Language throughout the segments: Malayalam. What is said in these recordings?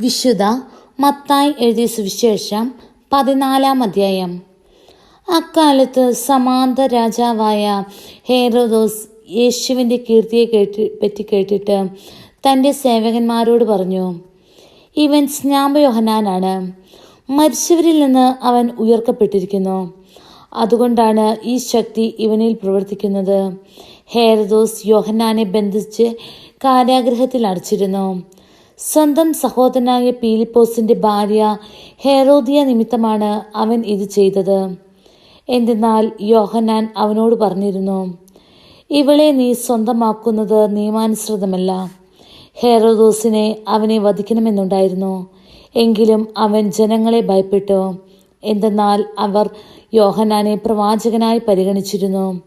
വിശുദ്ധ മത്തായി എഴുതിയ സുവിശേഷം പതിനാലാം അധ്യായം. അക്കാലത്ത് സമാന്ത രാജാവായ ഹേറോദോസ് യേശുവിന്റെ കീർത്തിയെ കേട്ടി പറ്റി കേട്ടിട്ട് തന്റെ സേവകന്മാരോട് പറഞ്ഞു ഇവൻ സ്നാപയോഹനാനാണ് മരിച്ചവരിൽ നിന്ന് അവൻ ഉയർക്കപ്പെട്ടിരിക്കുന്നു. അതുകൊണ്ടാണ് ഈ ശക്തി ഇവനിൽ പ്രവർത്തിക്കുന്നത്. ഹേറദോസ് യോഹന്നാനെ ബന്ധിച്ച് കാരാഗ്രഹത്തിൽ അടച്ചിരുന്നു. സ്വന്തം സഹോദരനായ പീലിപ്പോസിന്റെ ഭാര്യ ഹെറോദിയ നിമിത്തമാണ് അവൻ ഇത് ചെയ്തത്. എന്തെന്നാൽ യോഹന്നാൻ അവനോട് പറഞ്ഞിരുന്നു ഇവളെ നീ സ്വന്തമാക്കുന്നത് നിയമാനുസൃതമല്ല. ഹെറോദോസിനെ അവനെ വധിക്കണമെന്നുണ്ടായിരുന്നു. എങ്കിലും അവൻ ജനങ്ങളെ ഭയപ്പെട്ടു. എന്തെന്നാൽ അവർ യോഹനാനെ പ്രവാചകനായി പരിഗണിച്ചിരുന്നു.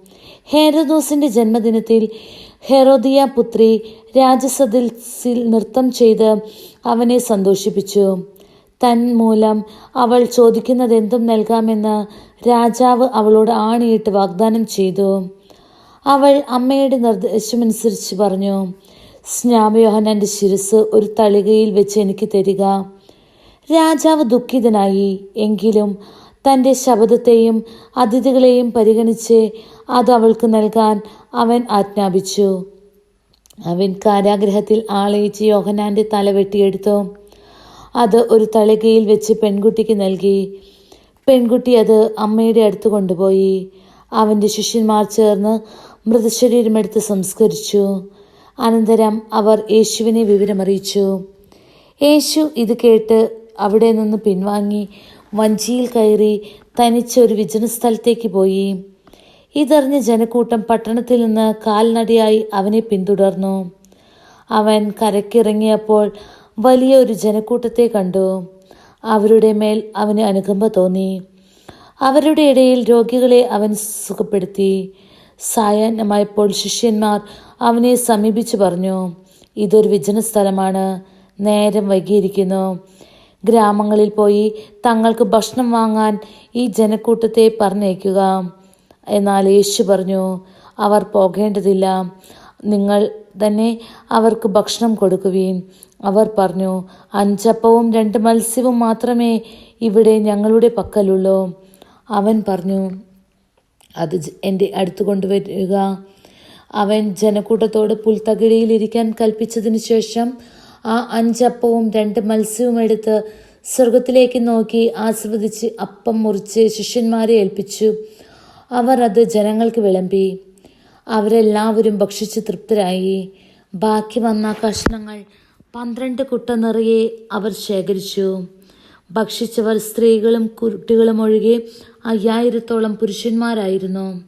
ഹേരോദോസിന്റെ ജന്മദിനത്തിൽ ഹെറോദിയ പുത്രി രാജസദസ്സിൽ നൃത്തം ചെയ്ത് അവനെ സന്തോഷിപ്പിച്ചു. തൻ മൂലം അവൾ ചോദിക്കുന്നത് എന്തും നൽകാമെന്ന് രാജാവ് അവളോട് ആണിയിട്ട് വാഗ്ദാനം ചെയ്തു. അവൾ അമ്മയുടെ നിർദ്ദേശമനുസരിച്ച് പറഞ്ഞു സ്നാമയോഹനന്റെ ശിരസ് ഒരു തളികയിൽ വെച്ച് എനിക്ക് തരിക. രാജാവ് ദുഃഖിതനായി എങ്കിലും തന്റെ ശബ്ദത്തെയും അതിഥികളെയും പരിഗണിച്ച് അത് അവൾക്ക് നൽകാൻ അവൻ ആജ്ഞാപിച്ചു. അവൻ കാരാഗ്രഹത്തിൽ ആളയിച്ച് യോഹനാന്റെ തല വെട്ടിയെടുത്തു. അത് ഒരു തളികയിൽ വെച്ച് പെൺകുട്ടിക്ക് നൽകി. പെൺകുട്ടി അത് അമ്മയുടെ അടുത്ത് കൊണ്ടുപോയി. അവന്റെ ശിഷ്യന്മാർ ചേർന്ന് മൃതശരീരമെടുത്ത് സംസ്കരിച്ചു. അനന്തരം അവർ യേശുവിനെ വിവരമറിയിച്ചു. യേശു ഇത് കേട്ട് അവിടെ നിന്ന് പിൻവാങ്ങി വഞ്ചിയിൽ കയറി തനിച്ചൊരു വിജന സ്ഥലത്തേക്ക് പോയി. ഇതറിഞ്ഞ ജനക്കൂട്ടം പട്ടണത്തിൽ നിന്ന് കാൽനടയായി അവനെ പിന്തുടർന്നു. അവൻ കരക്കിറങ്ങിയപ്പോൾ വലിയ ഒരു ജനക്കൂട്ടത്തെ കണ്ടു. അവരുടെ മേൽ അവന് അനുകമ്പ തോന്നി. അവരുടെ ഇടയിൽ രോഗികളെ അവൻ സുഖപ്പെടുത്തി. സായാഹ്നമായപ്പോൾ ശിഷ്യന്മാർ അവനെ സമീപിച്ചു പറഞ്ഞു ഇതൊരു വിജന സ്ഥലമാണ് നേരം വൈകിയിരിക്കുന്നു. ഗ്രാമങ്ങളിൽ പോയി തങ്ങൾക്ക് ഭക്ഷണം വാങ്ങാൻ ഈ ജനക്കൂട്ടത്തെ പറഞ്ഞയക്കുക. എന്നാൽ യേശു പറഞ്ഞു അവർ പോകേണ്ടതില്ല. നിങ്ങൾ തന്നെ അവർക്ക് ഭക്ഷണം കൊടുക്കുവീൻ. അവർ പറഞ്ഞു അഞ്ചപ്പവും രണ്ട് മത്സ്യവും മാത്രമേ ഇവിടെ ഞങ്ങളുടെ പക്കലുള്ളൂ. അവൻ പറഞ്ഞു അത് എന്റെ അടുത്ത് കൊണ്ടുവരിക. അവൻ ജനക്കൂട്ടത്തോട് പുൽത്തകിടിയിൽ ഇരിക്കാൻ കൽപ്പിച്ചതിന് ശേഷം ആ അഞ്ചപ്പവും രണ്ട് മത്സ്യവും എടുത്ത് സ്വർഗത്തിലേക്ക് നോക്കി ആസ്വദിച്ച് അപ്പം മുറിച്ച് ശിഷ്യന്മാരെ ഏൽപ്പിച്ചു. അവർ അത് ജനങ്ങൾക്ക് വിളമ്പി. അവരെല്ലാവരും ഭക്ഷിച്ച് തൃപ്തരായി. ബാക്കി വന്ന കഷ്ണങ്ങൾ പന്ത്രണ്ട് കുട്ട നിറയെ അവർ ശേഖരിച്ചു. ഭക്ഷിച്ചവർ സ്ത്രീകളും കുട്ടികളും ഒഴികെ അയ്യായിരത്തോളം പുരുഷന്മാരായിരുന്നു.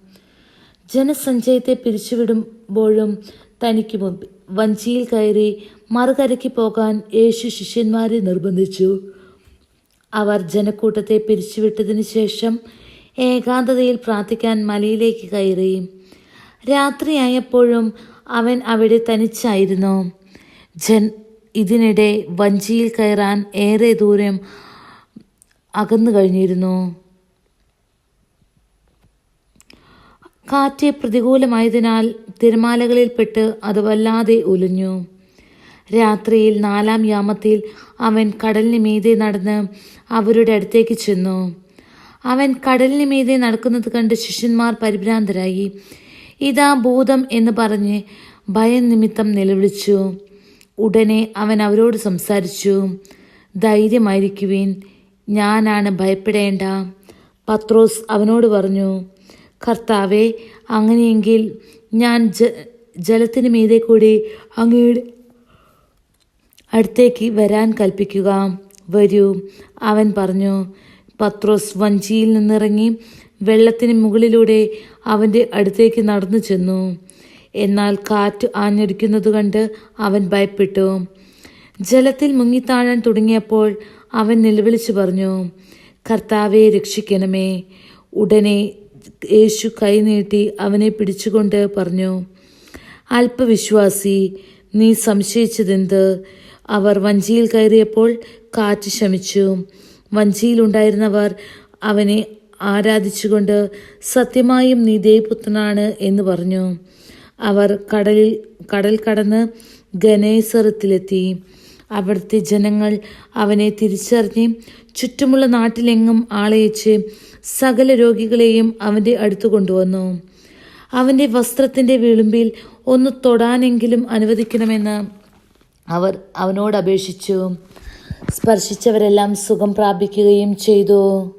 ജനസഞ്ചയത്തെ പിരിച്ചുവിടുമ്പോഴും തനിക്ക് മുമ്പ് വഞ്ചിയിൽ കയറി മറുകരയ്ക്ക് പോകാൻ യേശു ശിഷ്യന്മാരെ നിർബന്ധിച്ചു. അവർ ജനക്കൂട്ടത്തെ പിരിച്ചുവിട്ടതിന് ശേഷം ഏകാന്തതയിൽ പ്രാർത്ഥിക്കാൻ മലയിലേക്ക് കയറി. രാത്രിയായപ്പോഴും അവൻ അവിടെ തനിച്ചായിരുന്നു. ജൻ ഇതിനിടെ വഞ്ചിയിൽ കയറാൻ ഏറെ ദൂരം അകന്നു കഴിഞ്ഞിരുന്നു. കാറ്റ് പ്രതികൂലമായതിനാൽ തിരമാലകളിൽപ്പെട്ട് അത് വല്ലാതെ ഉലഞ്ഞു. രാത്രിയിൽ നാലാം യാമത്തിൽ അവൻ കടലിന് മീതെ നടന്ന് അവരുടെ അടുത്തേക്ക് ചെന്നു. അവൻ കടലിന് മീതെ നടക്കുന്നത് കണ്ട് ശിഷ്യന്മാർ പരിഭ്രാന്തരായി. ഇതാ ഭൂതം എന്ന് പറഞ്ഞ് ഭയം നിമിത്തം നിലവിളിച്ചു. ഉടനെ അവൻ അവരോട് സംസാരിച്ചു. ധൈര്യമായിരിക്കുവിൻ ഞാനാണ് ഭയപ്പെടേണ്ട. പത്രോസ് അവനോട് പറഞ്ഞു കർത്താവെ അങ്ങനെയെങ്കിൽ ഞാൻ ജ ജലത്തിന് മീതെ കൂടി അങ്ങയുടെ അടുത്തേക്ക് വരാൻ കൽപ്പിക്കുക. വരൂ അവൻ പറഞ്ഞു. പത്രോസ് വഞ്ചിയിൽ നിന്നിറങ്ങി വെള്ളത്തിന് മുകളിലൂടെ അവന്റെ അടുത്തേക്ക് നടന്നു ചെന്നു. എന്നാൽ കാറ്റ് ആഞ്ഞടിക്കുന്നത് കണ്ട് അവൻ ഭയപ്പെട്ടു. ജലത്തിൽ മുങ്ങിത്താഴാൻ തുടങ്ങിയപ്പോൾ അവൻ നിലവിളിച്ചു പറഞ്ഞു കർത്താവെ രക്ഷിക്കണമേ. ഉടനെ യേശു കൈനീട്ടി അവനെ പിടിച്ചുകൊണ്ട് പറഞ്ഞു അല്പവിശ്വാസി നീ സംശയിച്ചതെന്ത്? അവർ വഞ്ചിയിൽ കയറിയപ്പോൾ കാറ്റ് ശമിച്ചു. വഞ്ചിയിലുണ്ടായിരുന്നവർ അവനെ ആരാധിച്ചുകൊണ്ട് സത്യമായും നീ ദേവപുത്രനാണ് എന്ന് പറഞ്ഞു. അവർ കടലിൽ കടൽ കടന്ന് ഗനേസറത്തിലെത്തി അവിടുത്തെ ജനങ്ങൾ അവനെ തിരിച്ചറിഞ്ഞ് ചുറ്റുമുള്ള നാട്ടിലെങ്ങും ആളയച്ച് സകല രോഗികളെയും അവന്റെ അടുത്ത് കൊണ്ടുവന്നു. അവന്റെ വസ്ത്രത്തിന്റെ വിളുമ്പിൽ ഒന്ന് തൊടാനെങ്കിലും അനുവദിക്കണമെന്ന് അവർ അവനോട് അപേക്ഷിച്ചു. സ്പർശിച്ചവരെല്ലാം സുഖം പ്രാപിക്കുകയും ചെയ്തു.